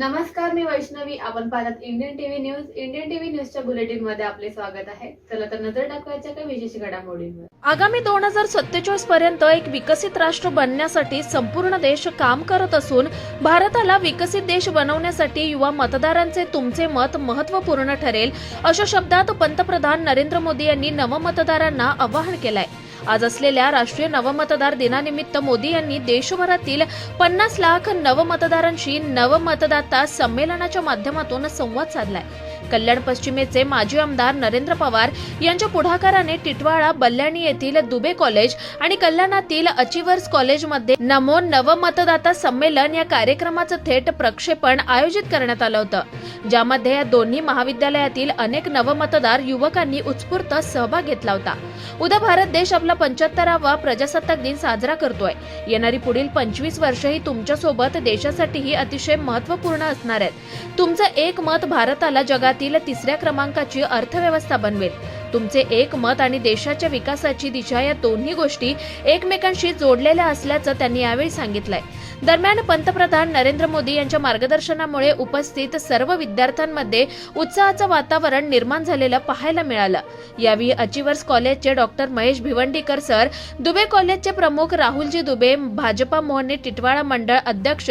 नमस्कार मी वैष्णवी. आपण पाहतात Indian TV news Indian TV न्यूजच्या बुलेटिनमध्ये आपले स्वागत आहे. चला तर नजर टाकवायच्या काही विशेष घडामोडींवर. आगामी दोन हजार सत्तेचाळीस पर्यंत एक विकसित राष्ट्र बनण्यासाठी संपूर्ण देश काम करत असून भारताला विकसित देश बनवण्यासाठी युवा मतदारांचे तुमचे मत महत्त्वपूर्ण ठरेल अशा शब्दात पंतप्रधान नरेंद्र मोदी यांनी नवमतदारांना आवाहन केलंय. आज असलेल्या राष्ट्रीय नवमतदार दिनानिमित्त मोदी यांनी देशभरातील पन्नास लाख नवमतदारांशी नवमतदाता संमेलनाच्या माध्यमातून संवाद साधलाय. कल्याण पश्चिमेचे माजी आमदार नरेंद्र पवार यांच्या पुढाकाराने टिटवाळा बल्याणी येथील दुबे कॉलेज आणि कल्याणातील अचिवर्स कॉलेजमध्ये नमो नवमतदाता संमेलन या कार्यक्रमाचं थेट प्रक्षेपण आयोजित करण्यात आलं होतं. ज्यामध्ये या दोन्ही महाविद्यालयातील अनेक नवमतदार युवकांनी उत्स्फूर्त सहभाग घेतला होता. उद्या भारत देश आपला पंच्याहत्तरावा प्रजासत्ताक दिन साजरा करतोय. येणारी पुढील पंचवीस वर्ष ही तुमच्यासोबत देशासाठीही अतिशय महत्त्वपूर्ण असणार आहेत. तुमचं एक मत भारताला जगात जगातील तिसऱ्या क्रमांकाची अर्थव्यवस्था बनवेल. तुमचे एक मत आणि देशाच्या विकासाची दिशा या दोन्ही गोष्टी एकमेकांशी जोडलेल्या असल्याचं त्यांनी यावेळी सांगितलंय. दरम्यान पंतप्रधान नरेंद्र मोदी यांच्या मार्गदर्शनामुळे उपस्थित सर्व विद्यार्थ्यांमध्ये उत्साहाचं वातावरण निर्माण झालेलं पाहायला मिळालं. यावेळी अचिवर्स कॉलेजचे डॉक्टर महेश भिवंडीकर सर दुबे कॉलेजचे प्रमुख राहुलजी दुबे भाजपा मोहने टिटवाळा मंडळ अध्यक्ष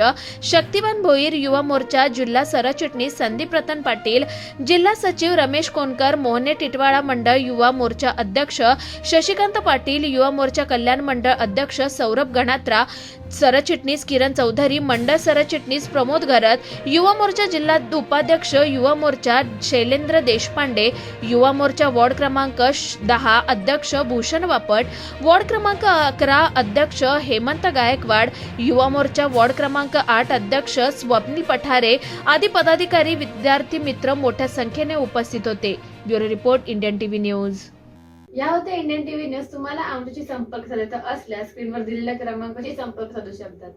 शक्तिवान भोईर युवा मोर्चा जिल्हा सरचिटणीस संदीप रतन पाटील जिल्हा सचिव रमेश कोनकर मोहने टिटवाळा मंडळ युवा मोर्चा अध्यक्ष शशिकांत पाटील युवा मोर्चा कल्याण मंडळ अध्यक्ष सौरभ गणात्रा सरचिटणीस किरण चौधरी मंडळ सरचिटणीस प्रमोद घरत युवा मोर्चा जिल्हा उपाध्यक्ष युवा मोर्चा शैलेंद्र देशपांडे युवा मोर्चा वॉर्ड क्रमांक दहा अध्यक्ष भूषण वापट वॉर्ड क्रमांक अकरा अध्यक्ष हेमंत गायकवाड युवा मोर्चा वॉर्ड क्रमांक आठ अध्यक्ष स्वप्नील पठारे आदी पदाधिकारी विद्यार्थी मित्र मोठ्या संख्येने उपस्थित होते. Bureau report Indian TV news. या होत्या इंडियन टीव्ही न्यूज. तुम्हाला आमच्याशी संपर्क साधायचा असल्यास स्क्रीनवर दिलेल्या क्रमांकाशी संपर्क साधू शकतात.